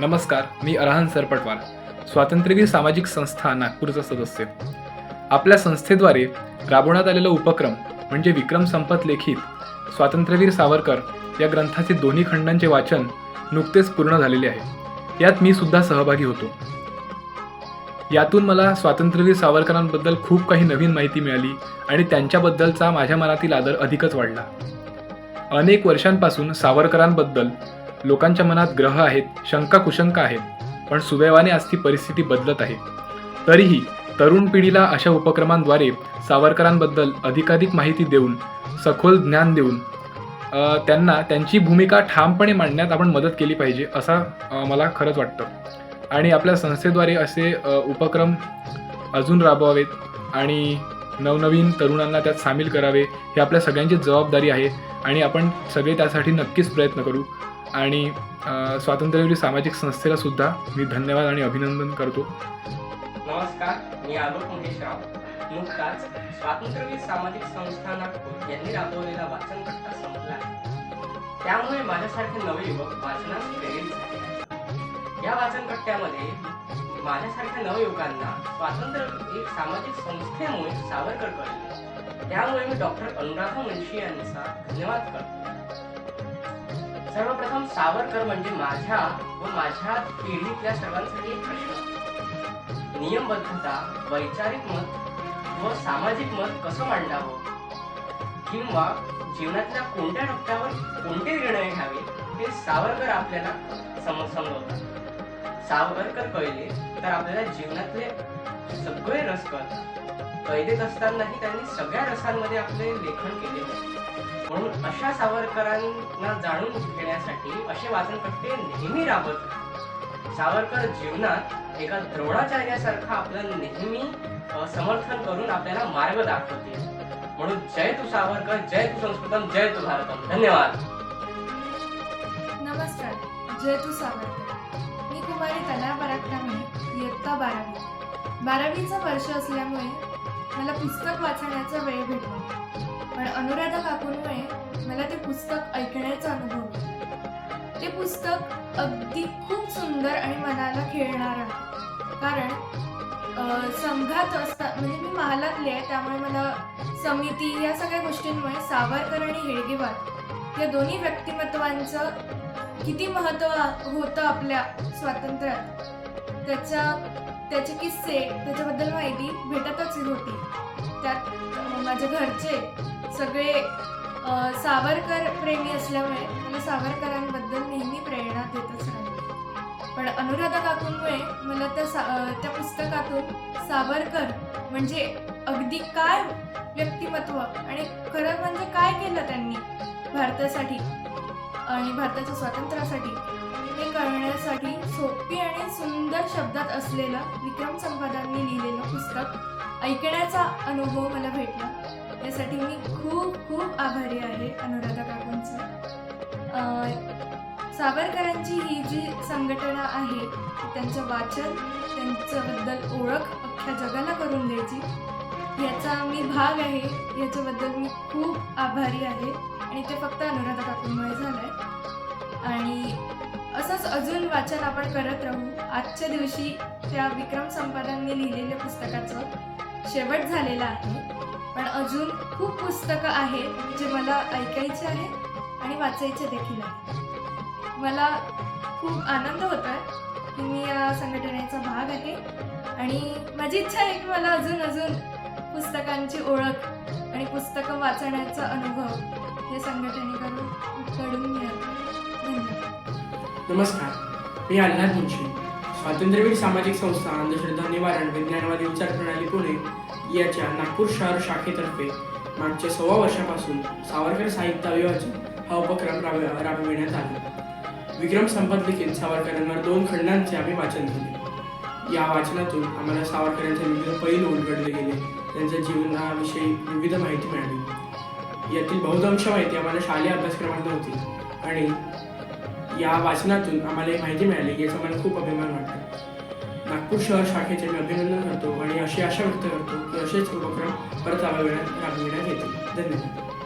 नमस्कार मी अरहान सरपटवार स्वातंत्र्यवीर सामाजिक संस्था नागपूरचा सदस्य. आपल्या संस्थेद्वारे राबवण्यात आलेला उपक्रम म्हणजे विक्रम संपत लेखित स्वातंत्र्यवीर सावरकर या ग्रंथाचे दोन्ही खंडांचे वाचन नुकतेच पूर्ण झालेले आहे. यात मी सुद्धा सहभागी होतो. यातून मला स्वातंत्र्यवीर सावरकरांबद्दल खूप काही नवीन माहिती मिळाली आणि त्यांच्याबद्दलचा माझ्या मनातील आदर अधिकच वाढला. अनेक वर्षांपासून सावरकरांबद्दल लोकांच्या मनात ग्रह आहेत शंका कुशंका आहेत पण सुदैवाने आज ती परिस्थिती बदलत आहे. तरीही तरुण पिढीला अशा उपक्रमांद्वारे सावरकरांबद्दल अधिकाधिक माहिती देऊन सखोल ज्ञान देऊन त्यांना त्यांची भूमिका ठामपणे मांडण्यात आपण मदत केली पाहिजे असा मला खरंच वाटतं. आणि आपल्या संस्थेद्वारे असे उपक्रम अजून राबवावेत आणि नवनवीन तरुणांना त्यात सामील करावे हे आपल्या सगळ्यांची जबाबदारी आहे आणि आपण सगळे त्यासाठी नक्कीच प्रयत्न करू. आणि स्वातंत्र्यवीर सामाजिक संस्थेला सुद्धा मी धन्यवाद आणि अभिनंदन करतो. नमस्कार मी आलोक महेशराव नुकताच स्वातंत्र्यवीर सामाजिक संस्था नागपूर यांनी राबवलेला वाचन कट्टा संपला. त्यामुळे माझ्यासारखे नवे युवक वाचनास प्रेरित झाले. या वाचन कट्ट्यामध्ये माझ्यासारख्या नवयुवकांना स्वातंत्र्य एक सामाजिक संस्थेमुळे सावरकर कळले त्यामुळे मी डॉक्टर अनुराधा मुंशी यांचा धन्यवाद करतो सर्वप्रथम सावरकर म्हणजे माझ्या व माझ्या पिढीतल्या सर्वांसाठी एक प्रश्न. नियमबद्धता वैचारिक मत व सामाजिक मत कसं मांडावं? किंवा जीवनातल्या कोणत्या टप्प्यावर कोणते निर्णय घ्यावे हे सावरकर आपल्याला समज समजवतात. सावरकर कळले तर आपल्याला जीवनातले सगळे रस कळतात कैदेत असतानाही त्यांनी सगळ्या रसांमध्ये आपले लेखन केले होते म्हणून अशा सावरकरांना जाणून घेण्यासाठी असे वाचनकट्टे नेहमी राबत सावरकर जीवनात एका द्रोणाचार्यासारखा आपलं नेहमी समर्थन करून आपल्याला मार्ग दाखवते म्हणून जय तू सावरकर जय तू संस्कृतम जय तू भारतम. धन्यवाद. नमस्कार जय तू सावरकर. मी कुमारी कला पराक्रमे इयत्ता बारावी. बारावीचं वर्ष असल्यामुळे मला पुस्तक वाचण्याचा वेळ भेटला. पण अनुराधा काकूंमुळे मला ते पुस्तक ऐकण्याचा अनुभव ते पुस्तक अगदी खूप सुंदर आणि मनाला खेळणार आहे. कारण संघात असता म्हणजे मी महालातले आहे त्यामुळे मला समिती या सगळ्या गोष्टींमुळे सावरकर आणि हेडगेवार या दोन्ही व्यक्तिमत्वांचं किती महत्त्व होतं आपल्या स्वातंत्र्यात त्याच्या त्याचे किस्से त्याच्याबद्दल माहिती भेटतच होती. त्यात माझ्या माझे घरचे सगळे सावरकर प्रेमी असल्यामुळे मला सावरकरांबद्दल नेहमी प्रेरणा देतच राहिली. पण अनुराधा काकूंमुळे मला त्या सा त्या पुस्तकातून सावरकर म्हणजे अगदी काय व्यक्तिमत्व आणि खरं म्हणजे काय केलं त्यांनी भारतासाठी आणि भारताच्या स्वातंत्र्यासाठी? कळण्यासाठी सोपी आणि सुंदर शब्दात असलेलं विक्रम संपादांनी लिहिलेलं पुस्तक ऐकण्याचा अनुभव मला भेटला. यासाठी मी खूप खूप आभारी आहे अनुराधा काकूंचं. सावरकरांची ही जी संघटना आहे त्यांचं वाचन त्यांच्याबद्दल ओळख अख्ख्या जगाला करून द्यायची याचा मी भाग आहे. याच्याबद्दल मी खूप आभारी आहे. आणि ते फक्त अनुराधा काकूंमुळे झालं आहे अजून वाचन आपण करत राहू. आजच्या दिवशी त्या विक्रम संपादनने लिहिलेल्या पुस्तकाचं शेवट झालेला आहे. पण अजून खूप पुस्तकं आहेत जे मला ऐकायचे आहेत आणि वाचायचे देखील आहेत. मला खूप आनंद होत आहे की मी या संघटनेचा भाग आहे. आणि माझी इच्छा आहे की मला अजून अजून पुस्तकांची ओळख आणि पुस्तकं वाचण्याचा अनुभव या संघटनेकडून कडून मिळतो नमस्कार. मी आल्हाद मुंशी. स्वातंत्र्यवीर सामाजिक संस्था अंधश्रद्धा निवारण विज्ञानवादी विचार प्रणाली पुणे याच्या नागपूर शहर शाखेतर्फे मागच्या सव्वा वर्षापासून सावरकर साहित्य अभिवाचन हा उपक्रम राब राबविण्यात आला. विक्रम संपत लिखित सावरकरांवर दोन खंडांचे आम्ही वाचन केले. या वाचनातून आम्हाला सावरकरांचे विविध पैलू उलगडले गेले. त्यांच्या जीवनाविषयी विविध माहिती मिळाली. यातील बहुतांश माहिती आम्हाला शालेय अभ्यासक्रमात होती. आणि या वाचनातून आम्हाला ही माहिती मिळाली याचा मला खूप अभिमान वाटतो. नागपूर शहर शाखेचे मी अभिनंदन करतो आणि अशी आशा व्यक्त करतो की असेच उपक्रम परत राबविण्यात राबविण्यात येतील. धन्यवाद.